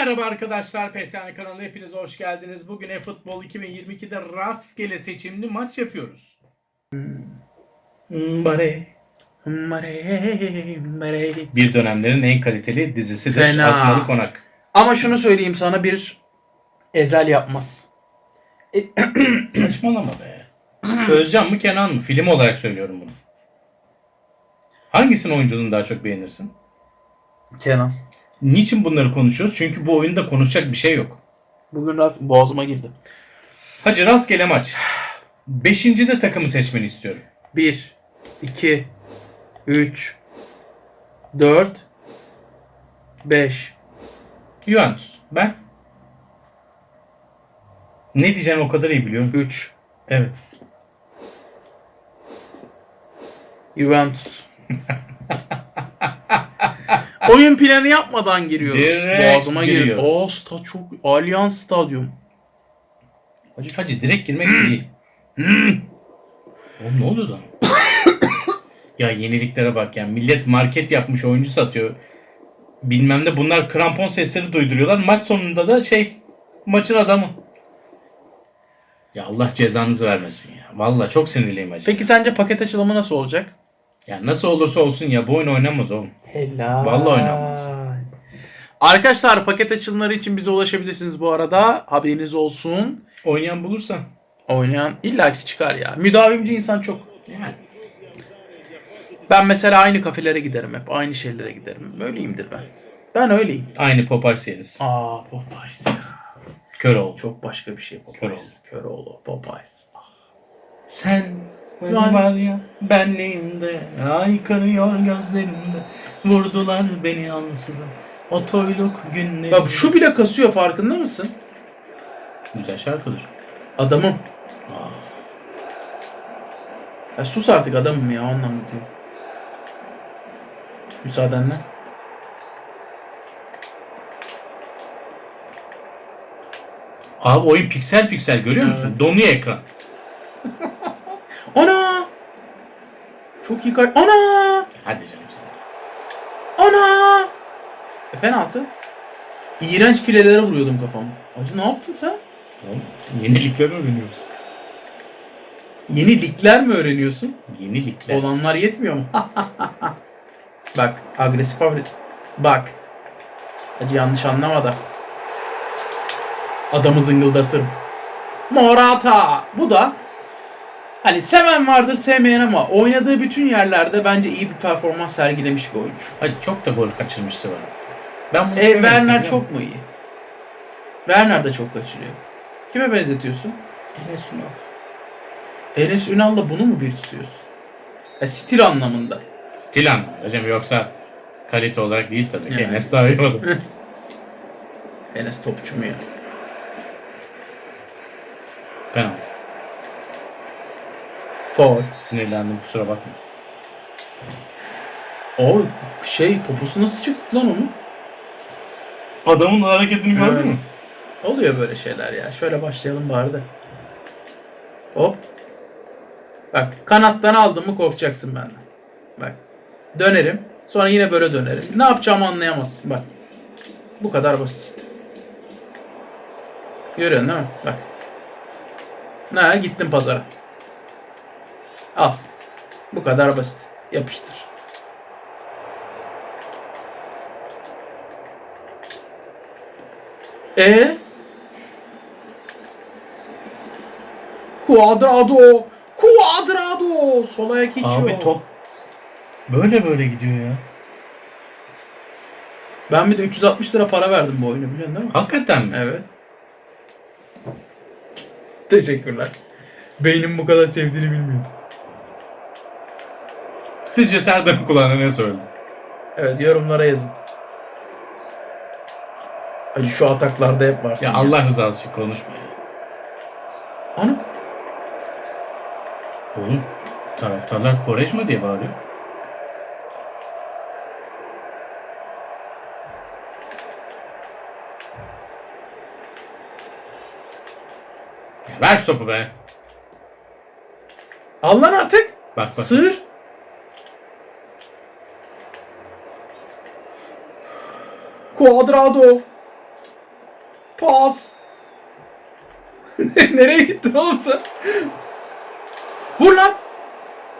Merhaba arkadaşlar, PSN kanalına hepiniz hoş geldiniz. Bugün eFootball 2022'de rastgele seçimli maç yapıyoruz. Bir dönemlerin en kaliteli dizisidir. Fena. Asmalı Konak. Ama şunu söyleyeyim sana bir ezel yapmaz. Saçmalama be. Özcan mı Kenan mı? Film olarak söylüyorum bunu. Hangisinin oyunculuğunu daha çok beğenirsin? Kenan. Niçin bunları konuşuyoruz? Çünkü bu oyunda konuşacak bir şey yok. Bugün rast boğazıma girdi. Hacı rastgele maç. Beşinci de takımı seçmeni istiyorum. 1, 2, 3, 4, 5. Juventus. Ben? Ne diyeceğini o kadar iyi biliyorum. 3. Evet. Juventus. Oyun planı yapmadan giriyoruz. Direkt Boğazıma giriyor. giriyoruz. Oo stat çok Allianz Stadyum. Hacı, hacı direkt girmek iyi. Oğlum ne oluyor zaman? ya yeniliklere bak ya. Millet market yapmış oyuncu satıyor. Bilmem ne bunlar krampon sesleri duyduruyorlar. Maç sonunda da şey maçın adamı. Ya Allah cezanızı vermesin ya. Vallahi çok sinirliyim hacı. Peki sence paket açılımı nasıl olacak? Ya nasıl olursa olsun ya bu oyun oynamaz oğlum. Helal. Vallahi oynanmaz. Arkadaşlar paket açılımları için bize ulaşabilirsiniz bu arada. Haberiniz olsun. Oynayan bulursan. Oynayan illaki çıkar ya. Müdavimci insan çok. Yani. Ben mesela aynı kafelere giderim hep. Aynı şeylere giderim. Öyleyimdir ben. Ben öyleyim. Aynı Popeyes yeriz. Aa Popeyes ya. Kör ol. Çok başka bir şey Popeyes. Köroğlu. Popeyes. Ah. Sen Yani- var ya benliğimde ay kanıyor gözlerimde vurdular beni ansızın o toyluk günleri. Bak şu bile kasıyor farkında mısın? güzel şarkıdır. Adamım. Ya sus artık adamım ya o anlamda diyor. Müsaadenle. Abi oyun piksel piksel görüyor musun? Evet. Donuyor ekran. Ana! Çok iyi. Ana! Hadi canım sen. Ana! E, penaltı. İğrenç filelere vuruyordum kafamı. Acı ne yaptın sen? Oğlum, Yenilikler öğreniyoruz. Yeni ligler mi öğreniyorsun? Yenilikler. Olanlar yetmiyor mu? Bak agresif abi. Bak. Acı yanlış anlama da. Adamı zıngıldatırım. Morata. Bu da hani seven vardır sevmeyen ama oynadığı bütün yerlerde bence iyi bir performans sergilemiş bir oyuncu. Hadi çok da gol kaçırmıştı var. Ben bunu E, Werner çok mu iyi? Werner de çok kaçırıyor. Kime benzetiyorsun? Enes Ünal. Enes Ünal'la bunu mu bir tutuyorsun? Ya stil anlamında. Stil anlamında hocam yoksa kalite olarak değil tabii ki. Yani. Enes daha iyi olur. Enes topçu mu ya? Penaltı. Faul. Sinirlendim kusura bakma. O şey poposu nasıl çıktı lan onun? Adamın hareketini gördün mü? Oluyor böyle şeyler ya. Şöyle başlayalım bari de. Hop. Bak kanattan aldın mı korkacaksın benden. Bak. Dönerim. Sonra yine böyle dönerim. Ne yapacağımı anlayamazsın. Bak. Bu kadar basit işte. Görüyorsun değil mi? Bak. Ne gittim pazara. Al. Bu kadar basit. Yapıştır. E Cuadrado. Cuadrado. Sol ayak içiyor. Abi top böyle böyle gidiyor ya. Ben bir de 360 lira para verdim bu oyunu biliyorsun değil mi? Hakikaten mi? Evet. Teşekkürler. Beynim bu kadar sevdiğini bilmiyordum. Sizce Serdar'ın kulağına ne söyledi? Evet yorumlara yazın. Acı şu ataklarda hep varsın. Ya Allah rızası için konuşma ya. Ana. Oğlum taraftarlar Koreşma diye bağırıyor. Ya ver şu topu be. Al lan artık. Bak bak. Sığır. Cuadrado. Pas. Nereye gittin oğlum sen? Vur lan.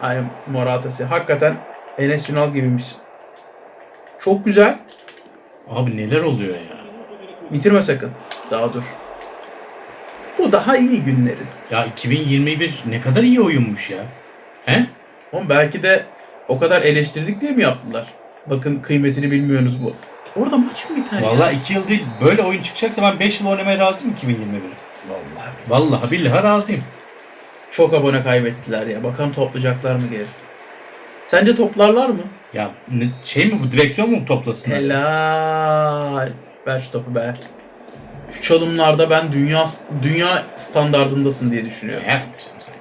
Ay Morata'sı. Hakikaten Enes Ünal gibiymiş. Çok güzel. Abi neler oluyor ya? Bitirme sakın. Daha dur. Bu daha iyi günlerin. Ya 2021 ne kadar iyi oyunmuş ya. He? Oğlum belki de o kadar eleştirdik diye mi yaptılar? Bakın kıymetini bilmiyorsunuz bu. Orada maç mı biter ya? Vallahi 2 yıl değil. Böyle oyun çıkacaksa ben 5 yıl oynamaya razıyım 2021'e. Vallahi. Vallahi billahi razıyım. Çok abone kaybettiler ya. Bakalım toplayacaklar mı geri? Sence toplarlar mı? Ya ne- şey mi bu direksiyon mu toplasınlar? Helal. Ver şu topu be. Şu çalımlarda ben dünya dünya standardındasın diye Ya, düşünüyorum. canım sen.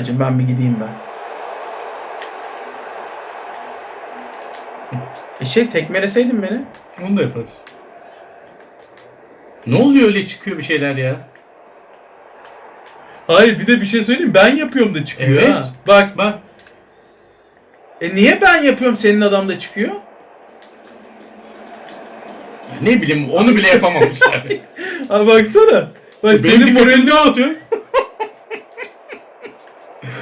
Acım ben bir gideyim ben. Eşek tekmeleseydin beni. Onu da yaparız. Ne oluyor öyle çıkıyor bir şeyler ya? Hayır bir de bir şey söyleyeyim ben yapıyorum da çıkıyor Evet. ha. Bak Bak e niye ben yapıyorum senin adam da çıkıyor? ya ne bileyim onu bile yapamamışlar. Abi baksana. Bak senin moralini atıyor.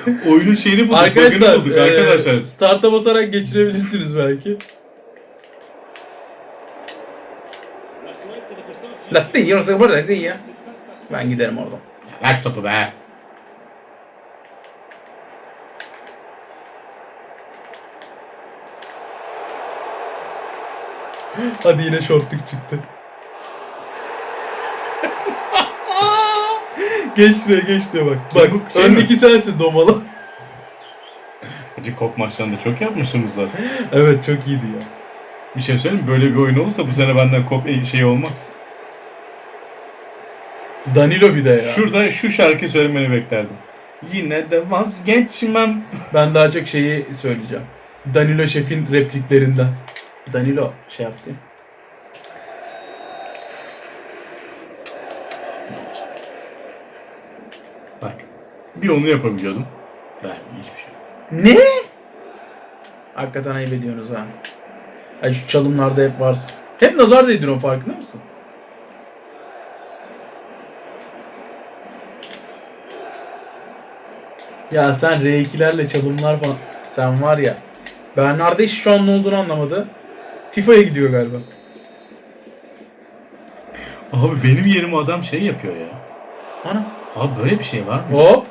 Oyunun şeyini bulduk, Arkadaşlar, bulduk e, arkadaşlar. start'a basarak geçirebilirsiniz belki. La değil, orası burada değil ya. Ben giderim oradan. Ya ver topu be. Hadi yine şortluk çıktı. Geç şuraya geç şuraya bak. Bak Çabuk, şey öndeki sensin domalı. Hacı kop maçlarında çok yapmışsınız var. evet çok iyiydi ya. Bir şey söyleyeyim mi? Böyle bir oyun olursa bu sene benden kop şey olmaz. Danilo bir de ya. Şurada şu şarkı söylemeni beklerdim. Yine de vazgeçmem. Ben daha çok şeyi söyleyeceğim. Danilo Şef'in repliklerinden. Danilo şey yaptı. Bak. Bir onu yapabiliyordum. Vermiyor hiçbir şey. Ne? Hakikaten ayıp ediyorsunuz ha. Ay şu çalımlarda hep varsın. Hep nazar değdiriyorsun farkında mısın? Ya sen R2'lerle çalımlar falan. Sen var ya. Bernardo iş şu an ne olduğunu anlamadı. FIFA'ya gidiyor galiba. Abi benim yerime adam şey yapıyor ya. Ana. Abi böyle bir şey var mı? Hop.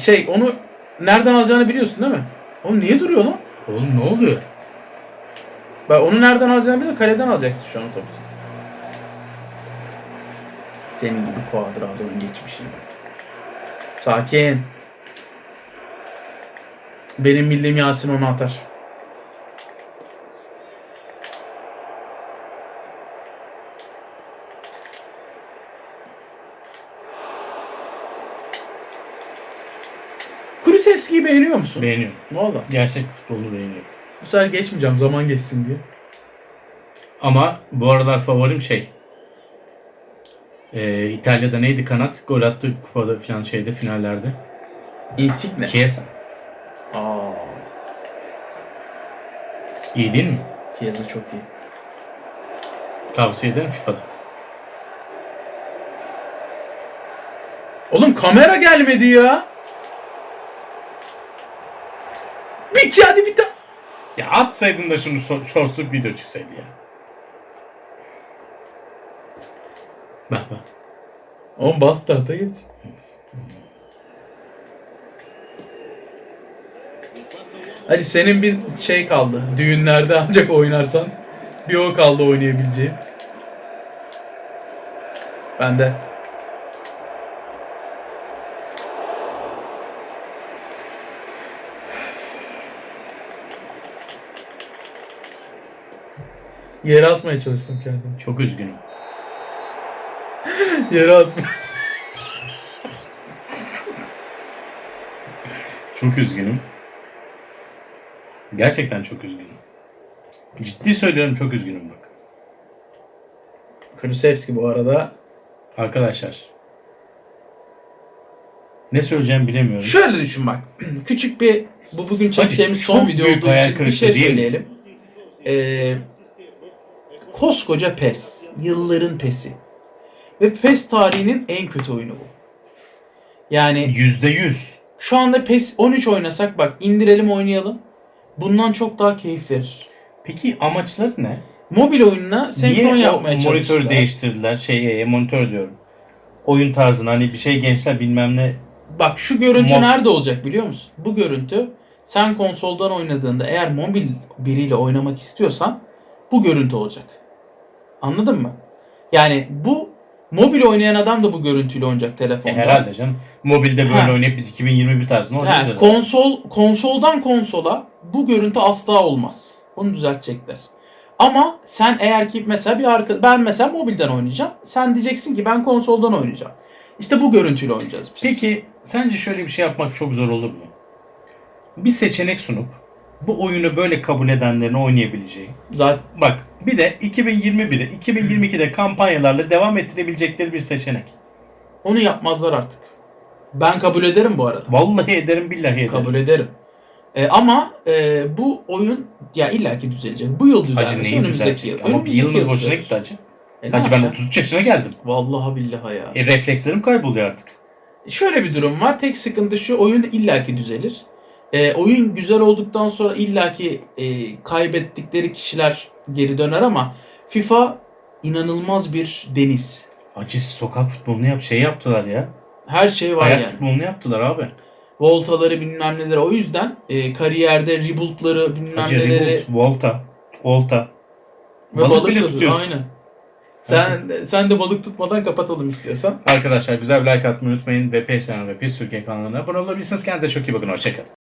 Şey onu nereden alacağını biliyorsun değil mi? Oğlum niye duruyor lan? Oğlum ne oluyor? Bak onu nereden alacağını biliyorsun. Kaleden alacaksın şu an topu. Senin gibi kuadradonun geçmişini. Sakin. Benim millim Yasin onu atar. Beğeniyor musun? Beğeniyorum. Valla. Gerçek futbolu beğeniyorum. Bu sefer geçmeyeceğim zaman geçsin diye. Ama bu aralar favorim şey. Ee, İtalya'da neydi kanat? Gol attı kupada falan şeyde finallerde. Insigne. Chiesa. Aa, İyi değil mi? Chiesa çok iyi. Tavsiye ederim FIFA'da. Oğlum kamera gelmedi ya. İki hadi bir tane. Ya atsaydın da şunu shorts'luk video çıksaydı ya. Bak bak. Oğlum bas starta geç. Hadi senin bir şey kaldı. Düğünlerde ancak oynarsan. Bir o kaldı oynayabileceğin. Bende. Yere atmaya çalıştım kendimi. Çok üzgünüm. Yere atma. Çok üzgünüm. Gerçekten çok üzgünüm. Ciddi söylüyorum çok üzgünüm bak. Kulusevski bu arada. Arkadaşlar. Ne söyleyeceğimi bilemiyorum. Şöyle düşün bak. Küçük bir bu bugün çekeceğimiz Hacı, son çok video büyük olduğu hayal için bir şey kırıklığı değil mi? söyleyelim. Ee, koskoca PES. Yılların PES'i. Ve PES tarihinin en kötü oyunu bu. Yani Yüzde yüz. şu anda PES 13 oynasak bak indirelim oynayalım. Bundan çok daha keyif verir. Peki amaçları ne? Mobil oyununa senkron Niye o yapmaya çalıştılar. monitörü değiştirdiler? Şey e, monitör diyorum. Oyun tarzını hani bir şey gençler bilmem ne. Bak şu görüntü Mod- nerede olacak biliyor musun? Bu görüntü sen konsoldan oynadığında eğer mobil biriyle oynamak istiyorsan bu görüntü olacak. Anladın mı? Yani bu mobil oynayan adam da bu görüntüyle oynayacak E, telefonda. herhalde canım. Mobilde böyle Ha. oynayıp biz 2021 tarzında Ha, oynayacağız. konsol konsoldan konsola bu görüntü asla olmaz. Bunu düzeltecekler. Ama sen eğer ki mesela bir arka ben mesela mobilden oynayacağım. Sen diyeceksin ki ben konsoldan oynayacağım. İşte bu görüntüyle oynayacağız biz. Peki sence şöyle bir şey yapmak çok zor olur mu? Bir seçenek sunup bu oyunu böyle kabul edenlerin oynayabileceği. zaten Bak bir de 2021'i 2022'de kampanyalarla devam ettirebilecekleri bir seçenek. onu yapmazlar artık. Ben kabul ederim bu arada. Vallahi ederim billahi ederim. Kabul ederim. E, ama e, bu oyun ya illaki düzelecek. Bu yıl düzelmez. Hacı neyi düzelecek? yıl. Ama bir yılımız yıl boşuna gitti hacı. E, Hacı ben yapacaksın? 33 yaşına geldim. Vallahi billahi ya. E, reflekslerim kayboluyor artık. Şöyle bir durum var. Tek sıkıntı şu oyun illaki düzelir. E, oyun güzel olduktan sonra illaki e, kaybettikleri kişiler geri döner ama FIFA inanılmaz bir deniz. Hacı sokak futbolunu yap şey yaptılar ya. Her şey var Hayat yani. futbolunu yaptılar abi. Voltaları bilmem neler. O yüzden e, kariyerde rebootları bilmem Hacı neleri Reboot, Volta, Volta. ve Balık balık, bile tutuyor. tutuyorsun. Aynen. Sen sen de balık tutmadan kapatalım istiyorsan. Arkadaşlar güzel bir like atmayı unutmayın. VP Sena ve PS Türkiye kanalına abone olabilirsiniz. Kendinize çok iyi bakın. Hoşçakalın.